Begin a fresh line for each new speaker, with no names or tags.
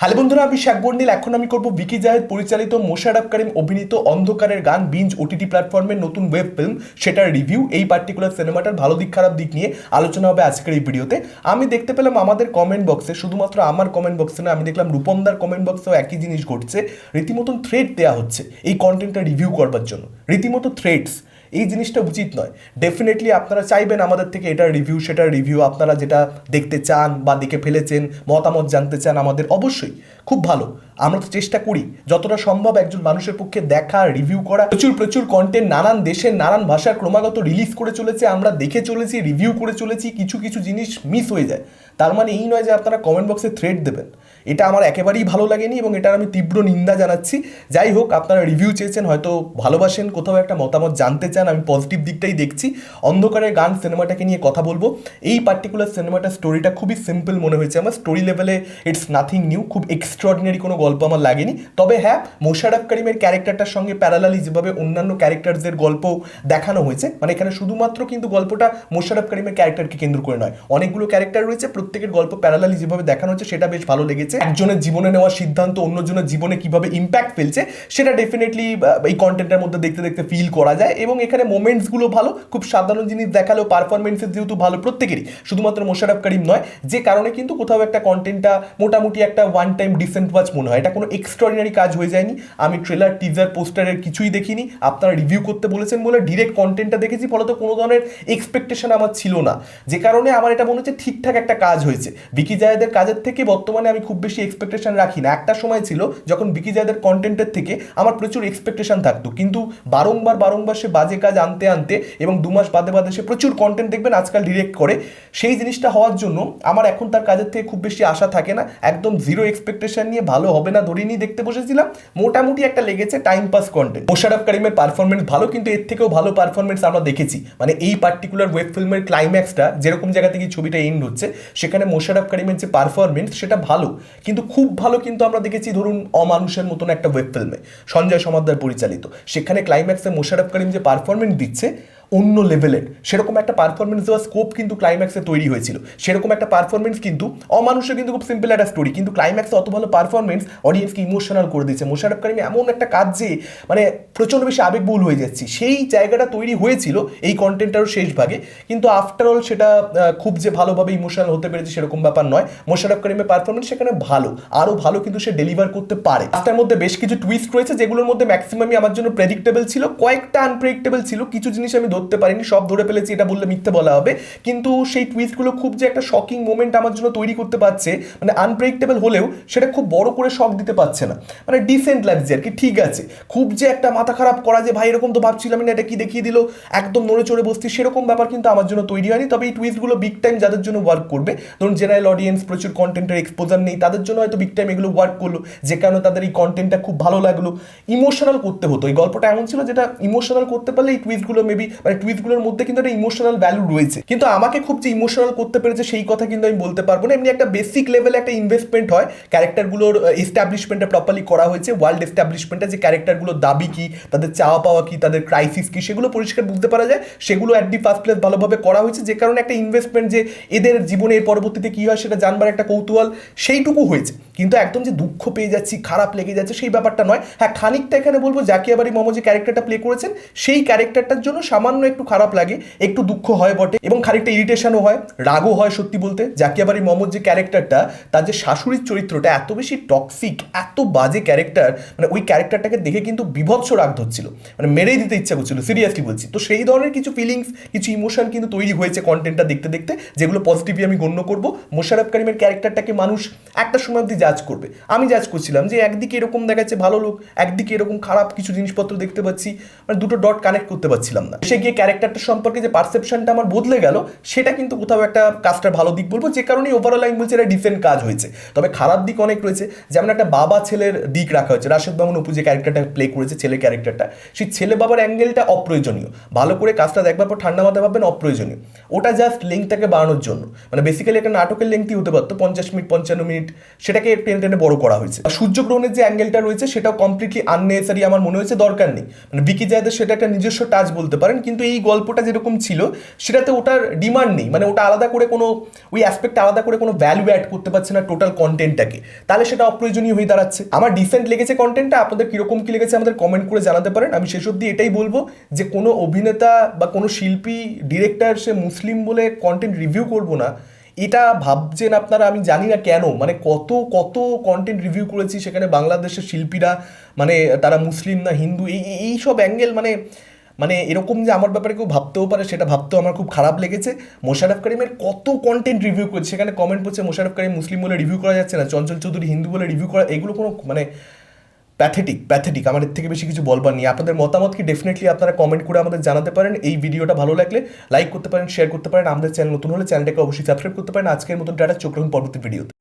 Hello বন্ধুরা, আমি শেখ বন্ডিল এখন আমি করব বিকি জাহেদ, পরিচালিত মোশারফ করিম, অভিনীত অন্ধকারের গান বিঞ্জ ওটিটি প্ল্যাটফর্মের নতুন ওয়েব ফিল্ম সেটার রিভিউ এই পার্টিকুলার সিনেমাটার ভালো দিক, খারাপ দিক নিয়ে আলোচনা হবে আজকের এই ভিডিওতে আমি দেখতে পেলাম আমাদের কমেন্ট বক্সে শুধুমাত্র আমার কমেন্ট বক্সে না আমি দেখলাম রূপমদার কমেন্ট বক্সেও একই জিনিস ঘটছে। রীতিমতন থ্রেড দেওয়া হচ্ছে এই কন্টেন্টটা রিভিউ করবার জন্য। রীতিমতো থ্রেডস এই জিনিসটা উচিত নয়। ডেফিনেটলি আপনারা চাইবেন আমাদের থেকে এটা রিভিউ সেটা রিভিউ আপনারা যেটা দেখতে চান বা দেখে ফেলেছেন, মতামত জানতে চান আমাদের, অবশ্যই। খুব ভালো। আমরা তো চেষ্টা করি যতটা সম্ভব একজন মানুষের পক্ষে দেখা রিভিউ করা। প্রচুর প্রচুর কন্টেন্ট নানান দেশের, নানান ভাষার ক্রমাগত রিলিজ করে চলেছে, আমরা দেখে চলেছি রিভিউ করে চলেছি, কিছু কিছু জিনিস মিস হয়ে যায়। তার মানে এই নয় যে আপনারা কমেন্ট বক্সে থ্রেড দেবেন। এটা আমার একেবারেই ভালো লাগেনি এবং এটার আমি তীব্র নিন্দা জানাচ্ছি। যাই হোক, আপনারা রিভিউ চেয়েছেন, হয়তো ভালোবাসেন, কোথাও একটা মতামত জানতে চান, আমি পজিটিভ দিকটাই দেখছি। অন্ধকারের গান সিনেমাটাকে নিয়ে কথা বলব। এই পার্টিকুলার সিনেমাটার স্টোরিটা খুবই সিম্পল মনে হয়েছে আমার। স্টোরি লেভেলে ইটস নাথিং নিউ খুব এক্সট্রাঅর্ডিনারি কোনো গল্প আমার লাগেনি। তবে হ্যাঁ মোশারফ করিমের ক্যারেক্টারটার সঙ্গে প্যারালালি যেভাবে অন্যান্য ক্যারেক্টারদের গল্প দেখানো হয়েছে মানে এখানে শুধুমাত্র কিন্তু গল্পটা মোশারফ করিমের ক্যারেক্টারকে কেন্দ্র করে নয়, অনেকগুলো ক্যারেক্টার রয়েছে, প্রত্যেকের গল্প প্যারালালি যেভাবে দেখানো হচ্ছে সেটা বেশ ভালো লেগেছে। একজনের জীবনে নেওয়া সিদ্ধান্ত অন্যজনের জীবনে কীভাবে ইম্প্যাক্ট ফেলছে, সেটা ডেফিনেটলি এই কন্টেন্টের মধ্যে দেখতে দেখতে ফিল করা যায় এবং এখানে মোমেন্টসগুলো ভালো, খুব সাধারণ জিনিস দেখালেও পারফরমেন্সের যেহেতু ভালো প্রত্যেকেরই, শুধুমাত্র মোশারফ করিম নয়, যে কারণে কিন্তু কোথাও একটা কন্টেন্টটা মোটামুটি একটা ওয়ান টাইম ডিসেন্ট ওয়াচ মনে হয়। এটা কোনো এক্সট্রাঅর্ডিনারি কাজ হয়ে যায়নি। আমি ট্রেলার টিজার পোস্টারের কিছুই দেখিনি। আপনারা রিভিউ করতে বলেছেন বলে ডিরেক্ট কন্টেন্টটা দেখেছি, ফলত কোনো ধরনের এক্সপেকটেশন আমার ছিল না। যে কারণে আমার এটা মনে হচ্ছে ঠিকঠাক একটা কাজ হয়েছে। বিকি জায়েদের কাজের থেকে বর্তমানে আমি খুব বেশি এক্সপেকটেশন রাখি না। একটা সময় ছিল যখন বিকি জায়েদের কন্টেন্টের থেকে আমার প্রচুর এক্সপেকটেশন থাকতো। কিন্তু বারংবার বারংবার সে বাজে কাজ আনতে আনতে এবং দু মাস বাদে বাদে সে প্রচুর কন্টেন্ট দেখবেন আজকাল ডিরেক্ট করে। সেই জিনিসটা হওয়ার জন্য আমার এখন তার কাজের থেকে খুব বেশি আশা থাকে না। একদম জিরো এক্সপেকটেশন নিয়ে ভালো হবে না ধরে নিয়ে দেখতে বসেছিলাম। মোটামুটি একটা লেগেছে টাইম পাস কন্টেন্ট মোশারফ করিমের পারফরমেন্স ভালো, কিন্তু এর থেকেও ভালো পারফরমেন্স আমরা দেখেছি। মানে এই পার্টিকুলার ওয়েব ফিল্মের ক্লাইম্যাক্সটা যেরকম জায়গা থেকে ছবিটা এন্ড হচ্ছে, সেখানে মোশারফ করিমের যে পারফরমেন্স সেটা ভালো। কিন্তু খুব ভালো কিন্তু আমরা দেখেছি ধরুন অমানুষের মতন একটা ওয়েব ফিল্মে সঞ্জয় সমাদ্দার পরিচালিত। সেখানে ক্লাইম্যাক্সে মোশারফ করিম যে পারফরমেন্স দিচ্ছে অন্য লেভেলের সেরকম একটা পারফরমেন্স দেওয়ার স্কোপ কিন্তু ক্লাইম্যাক্সে তৈরি হয়েছিল। সেরকম একটা পারফরমেন্স কিন্তু অমানুষের কিন্তু খুব সিম্পল একটা স্টোরি কিন্তু ক্লাইম্যাক্সে অত ভালো পারফরমেন্স অডিয়েন্সকে ইমোশনাল করে দিচ্ছে মোশারফ করিম এমন একটা কাজ যে মানে প্রচণ্ড বেশি আবেগবহুল হয়ে যাচ্ছি। সেই জায়গাটা তৈরি হয়েছিল এই কন্টেন্টটারও শেষ ভাগে। কিন্তু আফটারঅল সেটা খুব যে ভালোভাবে ইমোশনাল হতে পেরেছে সেরকম ব্যাপার নয়। মোশারফ করিমের পারফরমেন্স সেখানে ভালো। আরও ভালো কিন্তু সে ডেলিভার করতে পারে। তার মধ্যে বেশ কিছু টুইস্ট রয়েছে যেগুলোর মধ্যে ম্যাক্সিমামই আমার জন্য প্রেডিক্টেবল ছিল। কয়েকটা আনপ্রেডিক্টেবল ছিল। কিছু জিনিস আমি ধরতে পারিনি, সব ধরে ফেলেছি, এটা বললে মিথ্যে বলা হবে। কিন্তু সেই টুইস্টগুলো খুব যে একটা শকিং মোমেন্ট আমার জন্য তৈরি করতে পারছে মানে আনপ্রেডিক্টেবল হলেও সেটা খুব বড় করে শখ দিতে পারছে না। মানে ডিসেন্ট লাগছে আর কি, ঠিক আছে। খুব যে একটা মাথা খারাপ করা যে, ভাই, এরকম তো ভাবছিলাম না, এটা কি দেখিয়ে দিল? একদম নড়ে চড়ে বসছি, সেরকম ব্যাপার কিন্তু আমার জন্য তৈরি হয়নি। তবে এই টুইস্টগুলো বিগ টাইম যাদের জন্য ওয়ার্ক করবে, ধরুন জেনারেল অডিয়েন্স প্রচুর কন্টেন্টের এক্সপোজার নেই, তাদের জন্য হয়তো বিগ টাইম এগুলো ওয়ার্ক করল, যে কারণে তাদের এই কন্টেন্টটা খুব ভালো লাগল। ইমোশনাল করতে হতো। এই গল্পটা এমন ছিল যেটা ইমোশনাল করতে পারলে এই টুইস্টগুলো মেবি মানে টুইটগুলোর মধ্যে কিন্তু একটা ইমোশনাল ভ্যালু রয়েছে। কিন্তু আমাকে খুব যে ইমোশনাল করতে পেরেছে সেই কথা কিন্তু আমি বলতে পারব না। এমনি একটা বেসিক লেভেলে একটা ইনভেস্টমেন্ট হয়। ক্যারেক্টারগুলোর এস্টাবলিশমেন্টটা প্রপারলি করা হয়েছে। ওয়ার্ল্ড এস্টাবলিশমেন্টটা যে ক্যারেক্টারগুলোর দাবি কি, তাদের চাওয়া পাওয়া কি, তাদের ক্রাইসিস কি, সেগুলো পরিষ্কার বুঝতে পারা যায়। সেগুলো অ্যাট দি ফার্স্ট প্লেস ভালোভাবে করা হয়েছে। যে কারণে একটা ইনভেস্টমেন্ট যে এদের জীবনে পরবর্তীতে কি হয় সেটা জানবার একটা কৌতূহল সেইটুকু হয়েছে। কিন্তু একদম যে দুঃখ পেয়ে যাচ্ছি, খারাপ লেগে যাচ্ছে, সেই ব্যাপারটা নয়। হ্যাঁ খানিকটা এখানে বলব জাকিয়া বাড়ি মোহাম্মদ যে ক্যারেক্টারটা প্লে করেছেন, সেই ক্যারেক্টারটার জন্য সামান্য একটু খারাপ লাগে, একটু দুঃখ হয় বটে, এবং খানিকটা ইরিটেশনও হয়, রাগও হয় সত্যি বলতে। জাকিয়া বাড়ি মোহাম্মদ যে ক্যারেক্টারটা, তার যে শাশুড়ির চরিত্রটা এত বেশি টক্সিক এত বাজে ক্যারেক্টার মানে ওই ক্যারেক্টারটাকে দেখে কিন্তু বিভৎস রাগ ধরছিল মানে মেরেই দিতে ইচ্ছা করছিল সিরিয়াসলি বলছি। তো সেই ধরনের কিছু ফিলিংস কিছু ইমোশন কিন্তু তৈরি হয়েছে কন্টেন্টটা দেখতে দেখতে, যেগুলো পজিটিভলি আমি গণ্য করব। মোশারফ করিমের ক্যারেক্টারটাকে মানুষ একটা সময় অবধি জাজ করবে। আমি জাজ করছিলাম যে একদিকে এরকম দেখাচ্ছে ভালো লোক একদিকে এরকম খারাপ কিছু জিনিসপত্র দেখতে পাচ্ছি মানে দুটো ডট কানেক্ট করতে পারছিলাম না। সে গিয়ে ক্যারেক্টারটা সম্পর্কে যে পারসেপশনটা আমার বদলে গেল, সেটা কিন্তু কোথাও একটা কাজটার ভালো দিক বলব, যে কারণে ওভারঅল আমি বলছি এটা ডিসেন্ট কাজ হয়েছে। তবে খারাপ দিক অনেক রয়েছে, যেমন একটা বাবা ছেলের দিক রাখা হয়েছে, রাশেদ বাবন অপু যে ক্যারেক্টারটা প্লে করেছে ছেলের ক্যারেক্টারটা সেই ছেলে বাবার অ্যাঙ্গেলটা অপ্রয়োজনীয়। ভালো করে কাজটা দেখবার পর ঠান্ডা মাথায় ভাববেন অপ্রয়োজনীয়। ওটা জাস্ট লেংথটাকে বাড়ানোর জন্য। মানে বেসিক্যালি একটা নাটকের লেংথই হতে পারতো, পঞ্চাশ মিনিট, পঞ্চান্ন মিনিট, সেটাকে টেনে টেনে বড় করা হয়েছে। সূর্যগ্রহণের যে অ্যাঙ্গেলটা রয়েছে, সেটাও কমপ্লিটলি আননেসারি আমার মনে হয়েছে দরকার নেই। মানে বিকি জায়দের সেটা একটা নিজস্ব টাচ বলতে পারেন, কিন্তু এই গল্পটা যেরকম ছিল, সেটাতে ওটার ডিমান্ড নেই। মানে ওটা আলাদা করে কোনো, ওই অ্যাসপেক্ট আলাদা করে কোনো ভ্যালু অ্যাড করতে পারছে না টোটাল কন্টেন্টটাকে তাহলে সেটা অপ্রয়োজনীয় হয়ে দাঁড়াচ্ছে। আমার ডিসেন্ট লেগেছে কন্টেন্টটা আপনাদের কীরকম কী লেগেছে আমাদের কমেন্ট করে জানাতে পারেন। আমি শেষ অব্দি এটাই বলব যে কোনো অভিনেতা বা কোনো শিল্পী ডিরেক্টর সে মুসলিম বলে কন্টেন্ট রিভিউ করব না এটা ভাবছেন আপনারা, আমি জানি না কেন মানে কত কত কন্টেন্ট রিভিউ করেছি সেখানে বাংলাদেশের শিল্পীরা মানে তারা মুসলিম না হিন্দু, এই, এই- সব অ্যাঙ্গেল মানে মানে এরকম যে আমার ব্যাপারে কেউ ভাবতেও পারে, সেটা ভাবতেও আমার খুব খারাপ লেগেছে। মোশারফ করিমের কত কন্টেন্ট রিভিউ করেছে, সেখানে কমেন্ট করছে মোশারফ করিম মুসলিম বলে রিভিউ করা যাচ্ছে না, চঞ্চল চৌধুরী হিন্দু বলে রিভিউ করা, এগুলো কোনো মানে প্যাথেটিক প্যাথেটিক আমার এর থেকে বেশি কিছু বলবার নেই। আপনাদের মতামত কি? ডেফিনেটলি আপনারা কমেন্ট করে আমাদের জানাতে পারেন। এই ভিডিওটা ভালো লাগলে লাইক করতে পারেন শেয়ার করতে পারেন। আমাদের চ্যানেল নতুন হলে চ্যানেলটাকে অবশ্যই সাবস্ক্রাইব করতে পারেন। আজকের মতন টাটা, চোখ রাখুন পরবর্তী ভিডিওতে